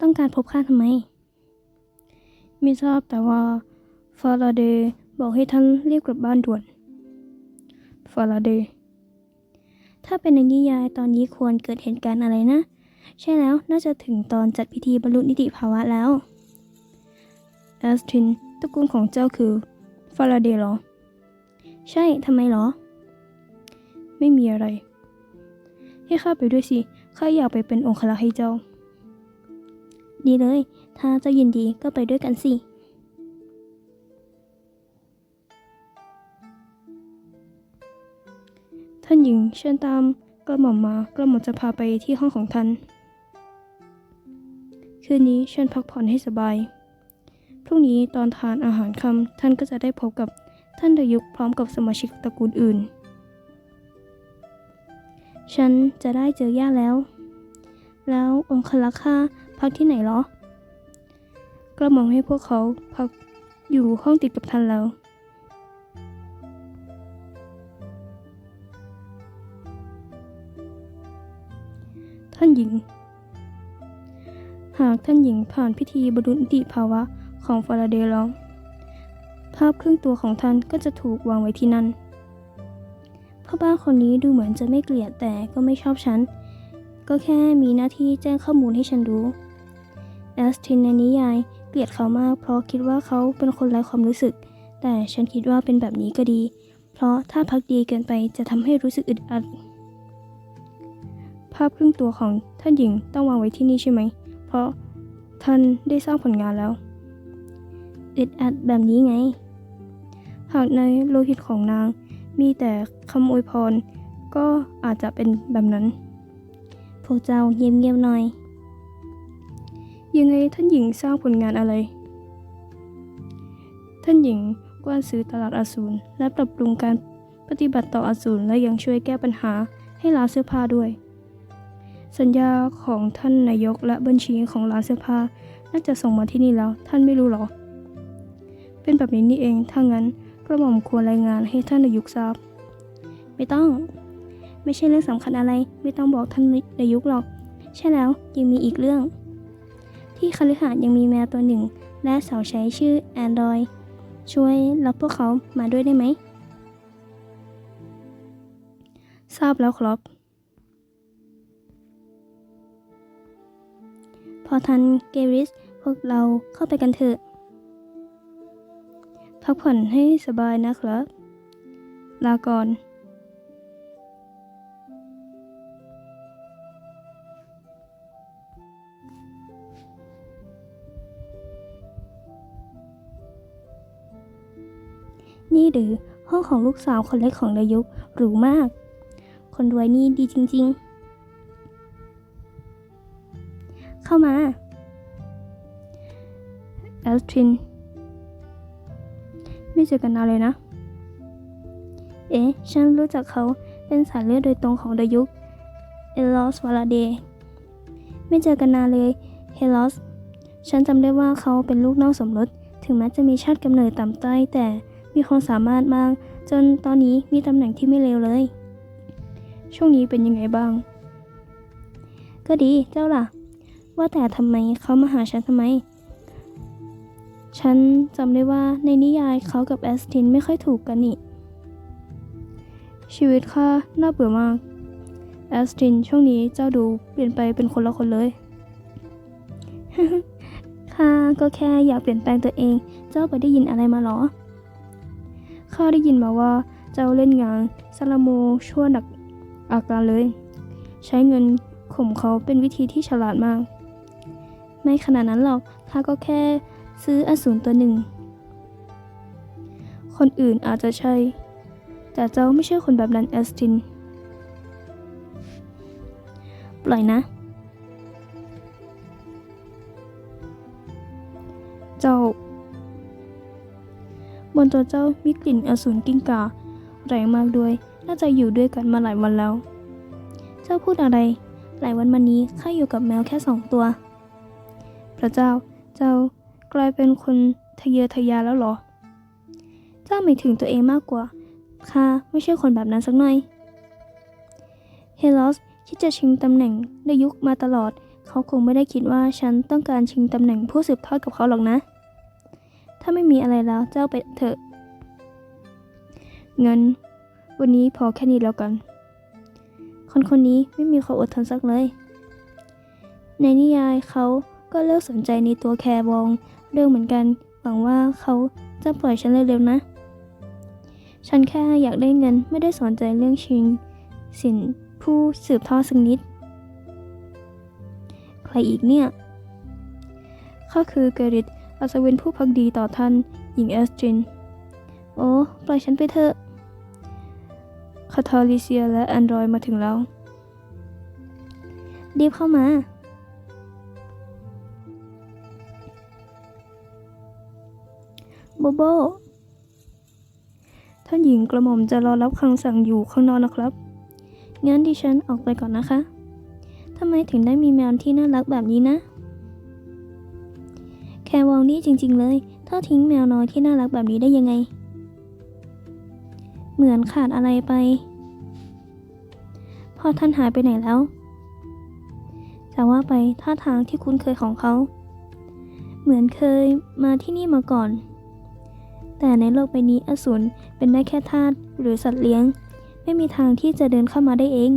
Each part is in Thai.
ต้องการพบข้าทำไม ไม่ทราบแต่ว่าฟาราเดย์บอกให้ท่านเรีบกลับบ้านด่วน ฟาราเดย์ ถ้าเป็นในนิยายตอนนี้ควรเกิดเหตุการณ์อะไรนะ ใช่แล้วน่าจะถึงตอนจัดพิธีบรรลุนิติภาวะแล้ว แอสทินตระกูลของเจ้าคือ ฟาราเดย์เหรอ ใช่ทำไมเหรอ ไม่มีอะไร ให้ข้าไปด้วยสิ ข้าอยากไปเป็นองครักษ์ให้เจ้า ดีเลย ถ้าเจ้ายินดีก็ไปด้วยกันสิ ท่านหญิงเชิญตามกระหม่อมมากระหม่อมจะพาไปที่ห้องของท่าน คืนนี้เชิญพักผ่อนให้สบาย พรุ่งนี้ตอนทานอาหารค่ำท่านก็จะได้พบกับท่านดยุกพร้อมกับสมาชิกตระกูลอื่น ฉันจะได้เจอย่าแล้ว แล้วองคลักษ์ข้า พักที่ไหนเหรอ กระหม่อมให้พวกเขาพักอยู่ห้องติดกับท่านแล้ว ท่านหญิง หากท่านหญิงผ่านพิธีบรรลุนิติภาวะของฟาราเดย์แล้ว ภาพครึ่งตัวของท่านก็จะถูกวางไว้ที่นั่นพ่อบ้านคนนี้ดูเหมือนจะไม่เกลียดแต่ก็ไม่ชอบฉัน ก็แค่มีหน้าที่แจ้งข้อมูลให้ฉันรู้ อสตินในนิยายเกลียดเขามาก เพราะคิดว่าเขาเป็นคนไร้ความรู้สึก แต่ฉันคิดว่าเป็นแบบนี้ก็ดี เพราะถ้าพักดีเกินไปจะทำให้รู้สึกอึดอัด ภาพครึ่งตัวของท่านหญิงต้องวางไว้ที่นี่ใช่ไหม เพราะท่านได้สร้างผลงานแล้ว อึดอัดแบบนี้ไง หากในโลหิตของนาง มีแต่คำอวยพร ก็อาจจะเป็นแบบนั้น พวกเจ้าเงียบๆหน่อย ยังไงท่านหญิงสร้างผลงานอะไร ท่านหญิงกว้านซื้อตลาดอสูรและปรับปรุงการปฏิบัติต่ออสูรและยังช่วยแก้ปัญหาให้ร้านเสื้อผ้าด้วย สัญญาของท่านนายกและบัญชีของร้านเสื้อผ้าน่าจะส่งมาที่นี่แล้ว ท่านไม่รู้หรอ เป็นแบบนี้นี่เอง ถ้างั้นกระหม่อมควรรายงานให้ท่านนายกทราบ ไม่ต้อง ไม่ใช่เรื่องสำคัญอะไร ไม่ต้องบอกท่านนายกหรอก ใช่แล้วยังมีอีกเรื่อง ที่คฤหาสน์ยังมีแมวตัวหนึ่ง และสาวใช้ชื่อแอนดรอยช่วยรับพวกเขามาด้วยได้ไหม ทราบแล้วครับ พอทันเกริสพวกเราเข้าไปกันเถอะ พักผ่อนให้สบายนะครับ ลาก่อน นี่หรือห้องของลูกสาวคนเล็กของนายกหรูมาก คนรวยนี่ดีจริง ๆ เข้ามาแอสทริน ไม่เจอกันนานเลยนะ เอ๊ะ ฉันรู้จักเขาเป็นสายเลือดโดยตรงของดยุกเอลอสวาลาเด ไม่เจอกันนานเลยเฮลอส ฉันจำได้ว่าเขาเป็นลูกนอกสมรส ถึงแม้จะมีชาติกำเนิดต่ำต้อยแต่ มีความสามารถมาก จนตอนนี้มีตำแหน่งที่ไม่เลวเลย ช่วงนี้เป็นยังไงบ้าง ก็ดีเจ้าล่ะ ว่าแต่ทำไมเขามาหาฉันทำไม ฉันจำได้ว่าในนิยายเขากับแอสตินไม่ค่อยถูกกันนี่ ชีวิตข้าน่าเบื่อมากแอสตินช่วงนี้เจ้าดูเปลี่ยนไปเป็นคนละคนเลยข้าก็แค่อยากเปลี่ยนแปลงตัวเอง เจ้าไปได้ยินอะไรมาหรอ ข้าได้ยินมาว่าเจ้าเล่นงานซาลาโมชั่วหนักอาการเลย ใช้เงินข่มเขาเป็นวิธีที่ฉลาดมาก ไม่ขนาดนั้นหรอกข้าก็แค่ซื้ออสูรตัวหนึ่ง คนอื่นอาจจะใช่ แต่เจ้าไม่ใช่คนแบบนั้นแอสติน ปล่อยนะ ตัวเจ้ามีกลิ่นอสูรกิ้งก่าแรงมากด้วย น่าจะอยู่ด้วยกันมาหลายวันแล้ว เจ้าพูดอะไร หลายวันมานี้ข้าอยู่กับแมวแค่สองตัว พระเจ้า เจ้ากลายเป็นคนทะเยอทะยานแล้วหรอ เจ้าหมายถึงตัวเองมากกว่า ข้าไม่ใช่คนแบบนั้นสักหน่อย เฮลอสคิดจะชิงตำแหน่งในยุคมาตลอด เขาคงไม่ได้คิดว่าฉันต้องการชิงตำแหน่งผู้สืบทอดกับเขาหรอกนะ ถ้าไม่มีอะไรแล้วเจ้าไปเถอะ เงิน วันนี้พอแค่นี้แล้วกัน คนคนนี้ไม่มีความอดทนสักเลย ในนิยายเขาก็เลิกสนใจในตัวแคร์วองเร็วเหมือนกัน หวังว่าเขาจะปล่อยฉันเร็วๆนะ ฉันแค่อยากได้เงินไม่ได้สนใจเรื่องชิง สินผู้สืบทอดสักนิด ใครอีกเนี่ย เขาคือเกริต อัศวินผู้พักดีต่อท่านหญิงเอสจิน โอ้ ปล่อยฉันไปเถอะคาทอลิเซียและแอนดรอยมาถึงแล้ว รีบเข้ามา โบโบ ท่านหญิงกระหม่อมจะรอรับคำสั่งอยู่ข้างนอกนะครับ งั้นดิฉันออกไปก่อนนะคะ ทำไมถึงได้มีแมวที่น่ารักแบบนี้นะ แครวองนี่จริง ๆ เลยถ้าทิ้งแมวน้อยที่น่ารักแบบนี้ได้ยังไง เหมือนขาดอะไรไป พอท่านหายไปไหนแล้วจะว่าไปท่าทางที่คุ้นเคยของเขา เหมือนเคยมาที่นี่มาก่อน แต่ในโลกใบนี้อสูรเป็นได้แค่ทาสหรือสัตว์เลี้ยง ไม่มีทางที่จะเดินเข้ามาได้เอง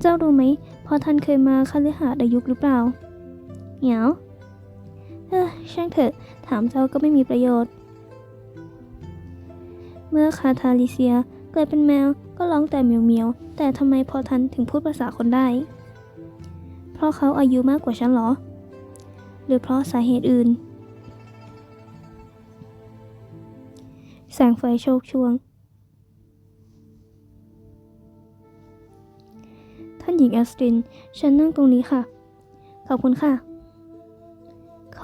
เจ้ารู้ไหมพอท่านเคยมาคฤหาสน์อายุหรือเปล่า เหงียวเออช่างเถอะ ถามเจ้าก็ไม่มีประโยชน์ เมื่อคาทาลิเซียกลายเป็นแมวก็ร้องแต่เมียวเมียวๆแต่ทำไมพอทันถึงพูดภาษาคนได้ เพราะเขาอายุมากกว่าฉันหรอ หรือเพราะสาเหตุอื่น แสงไฟโชกช่วง ท่านหญิงแอสติน ฉันนั่งตรงนี้ค่ะ ขอบคุณค่ะ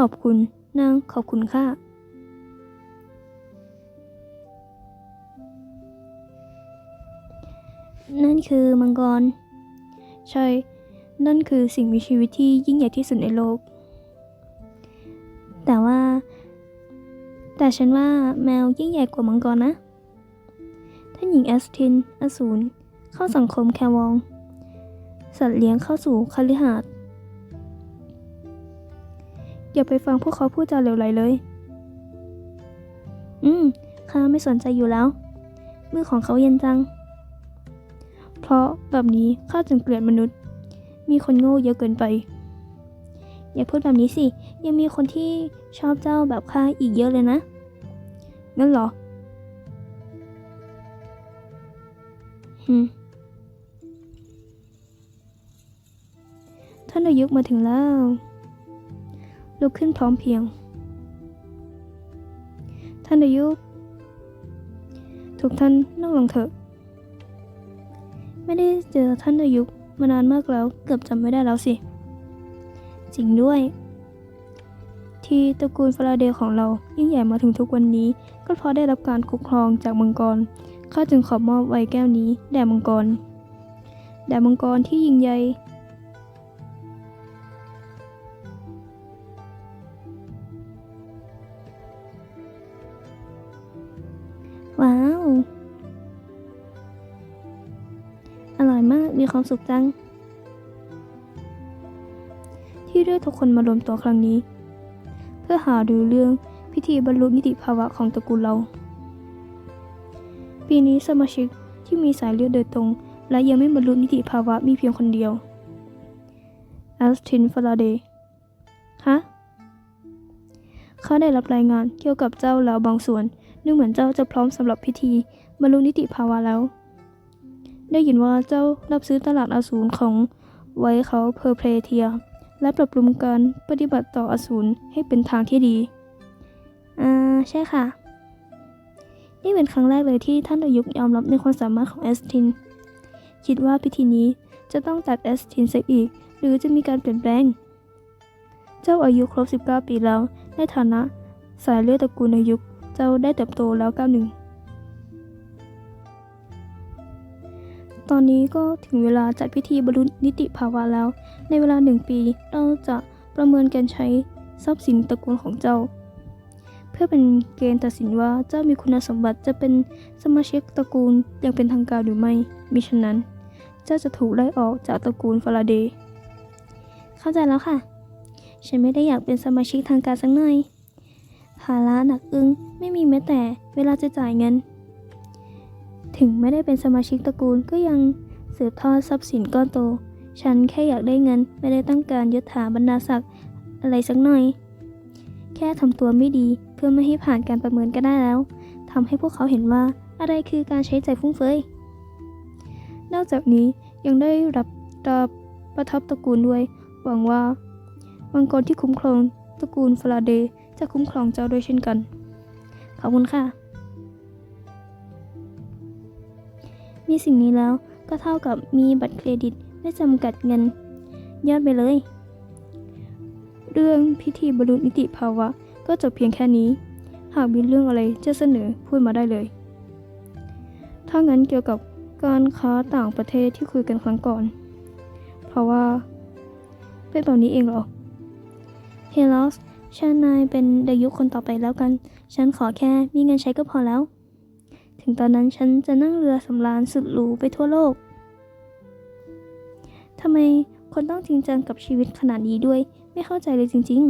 ขอบคุณ นางขอบคุณค่ะ นั่นคือมังกร ใช่ นั่นคือสิ่งมีชีวิตที่ยิ่งใหญ่ที่สุดในโลก แต่ว่า แต่ฉันว่าแมวยิ่งใหญ่กว่ามังกรนะ ท่านหญิงแอสติน อสูร เข้าสังคมแควอง สัตว์เลี้ยงเข้าสู่คฤหาสน์ อย่าไปฟังพวกเขาพูดจาเลวไหลเลย อืม ข้าไม่สนใจอยู่แล้ว มือของเขาเย็นจัง เพราะแบบนี้ข้าจึงเกลียดมนุษย์ มีคนโง่เยอะเกินไป อย่าพูดแบบนี้สิ ยังมีคนที่ชอบเจ้าแบบข้าอีกเยอะเลยนะ งั้นเหรอฮึมท่านอายุมาถึงแล้ว ลุกขึ้นพร้อมเพียง ท่านอายุ ทุกท่านนั่งลงเถอะ ไม่ได้เจอท่านอายุมานานมากแล้วเกือบจำไม่ได้แล้วสิ จริงด้วย ที่ตระกูลฟาราเดย์ของเรายิ่งใหญ่มาถึงทุกวันนี้ ก็เพราะได้รับการคุ้มครองจากมังกรข้าจึงขอมอบไวน์แก้วนี้แด่มังกรแด่มังกรที่ยิ่งใหญ่ อยมาก มีความสุขจัง ที่เรียกทุกคนมารวมตัวครั้งนี้ เพื่อหาดูเรื่องพิธีบรรลุนิติภาวะของตระกูลเรา ปีนี้สมาชิกที่มีสายเลือดโดยตรง และยังไม่บรรลุนิติภาวะมีเพียงคนเดียวแอสตินฟาราเดย์ฮะข้าได้รับรายงานเกี่ยวกับเจ้าแล้วบางส่วน ดูเหมือนเจ้าจะพร้อมสำหรับพิธีบรรลุนิติภาวะแล้ว ได้ยินว่าเจ้ารับซื้อตลาดอสูรของไว้เขาเพอร์เพลเทีย และปรับปรุงการปฏิบัติต่ออสูรให้เป็นทางที่ดี อ่า ใช่ค่ะ นี่เป็นครั้งแรกเลยที่ท่านอายุยอมรับในความสามารถของเอสติน คิดว่าพิธีนี้จะต้องตัดเอสตินเสียอีก หรือจะมีการเปลี่ยนแปลง เจ้าอายุครบ 19 ปีแล้ว ในฐานะสายเลือดตระกูลอายุเจ้าได้เติบโตแล้วก้าวหนึ่ง ตอนนี้ก็ถึงเวลาจัดพิธีบรรลุนิติภาวะแล้ว ในเวลาหนึ่งปีเราจะประเมินการใช้ทรัพย์สินตระกูลของเจ้า เพื่อเป็นเกณฑ์ตัดสินว่าเจ้ามีคุณสมบัติจะเป็นสมาชิกตระกูลอย่างเป็นทางการหรือไม่มิฉะนั้น เจ้าจะถูกไล่ออกจากตระกูลฟาราเดย์เข้าใจแล้วค่ะ ฉันไม่ได้อยากเป็นสมาชิกทางการสักหน่อยภาระหนักอึ้งไม่มีแม้แต่เวลาจะจ่ายเงิน ถึงไม่ได้เป็นสมาชิกตระกูลก็ยังสืบทอดทรัพย์สินก้อนโต ฉันแค่อยากได้เงิน ไม่ได้ต้องการยศถาบรรดาศักดิ์อะไรสักหน่อย แค่ทำตัวไม่ดีเพื่อไม่ให้ผ่านการประเมินก็ได้แล้วทำให้พวกเขาเห็นว่าอะไรคือการใช้ใจฟุ่มเฟือยนอกจากนี้ยังได้รับตราประทับตระกูลด้วย หวังว่ามังกรที่คุ้มครองตระกูลฟลาเด จะคุ้มครองเจ้าด้วยเช่นกัน ขอบคุณค่ะ มีสิ่งนี้แล้วก็เท่ากับมีบัตรเครดิตไม่จำกัดเงิน ยอดไปเลย เรื่องพิธีบรรลุนิติภาวะก็จบเพียงแค่นี้ หากมีเรื่องอะไรจะเสนอพูดมาได้เลยถ้างั้นเกี่ยวกับการค้าต่างประเทศที่คุยกันครั้งก่อน เพราะว่า เป็นแบบนี้เองเหรอ เฮลอสฉันนายเป็นเดยุคคนต่อไปแล้วกัน ฉันขอแค่มีเงินใช้ก็พอแล้ว ถึงตอนนั้นฉันจะนั่งเรือสำราญสุดหรูไปทั่วโลกทำไมคนต้องจริงจังกับชีวิตขนาดนี้ด้วย ไม่เข้าใจเลยจริง ๆ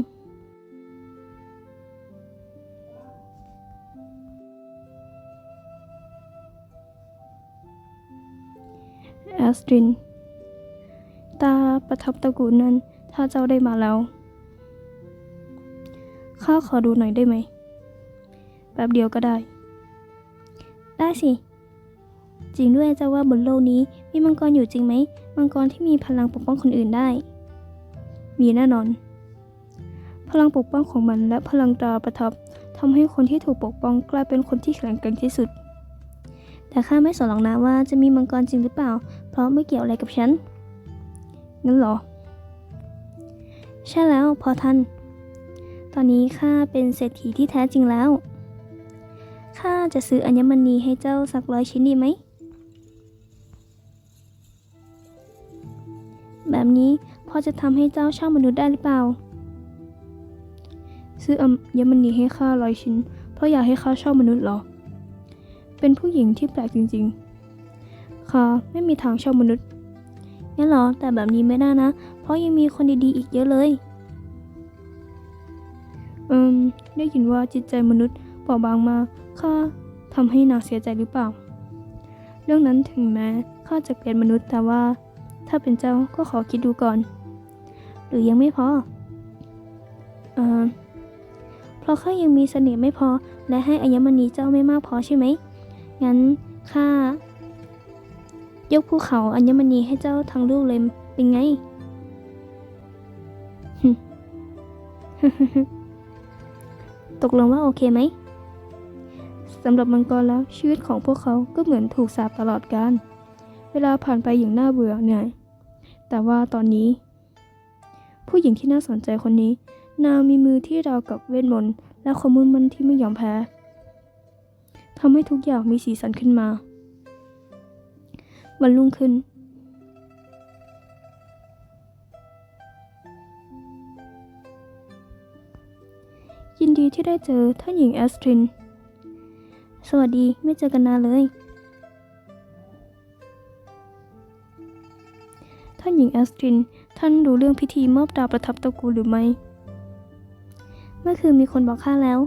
แอสตริน ตาประทับตะกูลนั้น ถ้าเจ้าได้มาแล้ว ข้าขอดูหน่อยได้ไหม แป๊บเดียวก็ได้ ได้สิ จริงด้วยเจ้าว่าบนโลกนี้มีมังกรอยู่จริงไหม มังกรที่มีพลังปกป้องคนอื่นได้ มีแน่นอน พลังปกป้องของมันและพลังตราประทับทำให้คนที่ถูกปกป้องกลายเป็นคนที่แข็งแกร่งที่สุด แต่ข้าไม่สนหรอกนะว่าจะมีมังกรจริงหรือเปล่า เพราะไม่เกี่ยวอะไรกับฉัน งั้นเหรอ ใช่แล้วพอทันตอนนี้ข้าเป็นเศรษฐีที่แท้จริงแล้ว ข้าจะซื้ออัญมณีให้เจ้าสักร้อยชิ้นดีไหม แบบนี้พอจะทำให้เจ้าช่ามนุษย์ได้หรือเปล่า ซื้ออัญมณีให้ข้าร้อยชิ้น เพราะอยากให้ข้าช่ามนุษย์เหรอ เป็นผู้หญิงที่แปลกจริงๆข้าไม่มีทางช่ามนุษย์งั้นเหรอ แต่แบบนี้ไม่ได้นะ เพราะยังมีคนดีๆอีกเยอะเลยอิมได้ยินว่าจิตใจมนุษย์เปราบางมาก ข้าทำให้นางเสียใจหรือเปล่า เรื่องนั้นถึงแม้ข้าจะเป็นมนุษย์แต่ว่า ถ้าเป็นเจ้าก็ขอคิดดูก่อน หรือยังไม่พอเออเพราะข้ายังมีเสน่ห์ไม่พอ และให้อัญมณีเจ้าไม่มากพอใช่ไหม งั้นข้ายกภูเขาอัญมณีให้เจ้าทั้งลูกเลยเป็นไงตกลงว่าโอเคไหมำหรับมังกรแล้วชีวิตของพวกเขาก็เหมือนถูกสาปตลอดกาลเวลาผ่านไปอย่างน่าเบื่อเหนื่อย แต่ว่าตอนนี้ ผู้หญิงที่น่าสนใจคนนี้ นางมีมือที่ราวกับเวทมนต์และความมุ่งมั่นที่ไม่ยอมแพ้ทำให้ทุกอย่างมีสีสันขึ้นมา วันรุ่งขึ้น ยินดีที่ได้เจอท่านหญิงแอสตริน สวัสดีไม่เจอกันนานเลย ท่านหญิงแอสตริน ท่านรู้เรื่องพิธีมอบดาวประทับตระกูลหรือไม่ เมื่อคืนมีคนบอกข้าแล้ว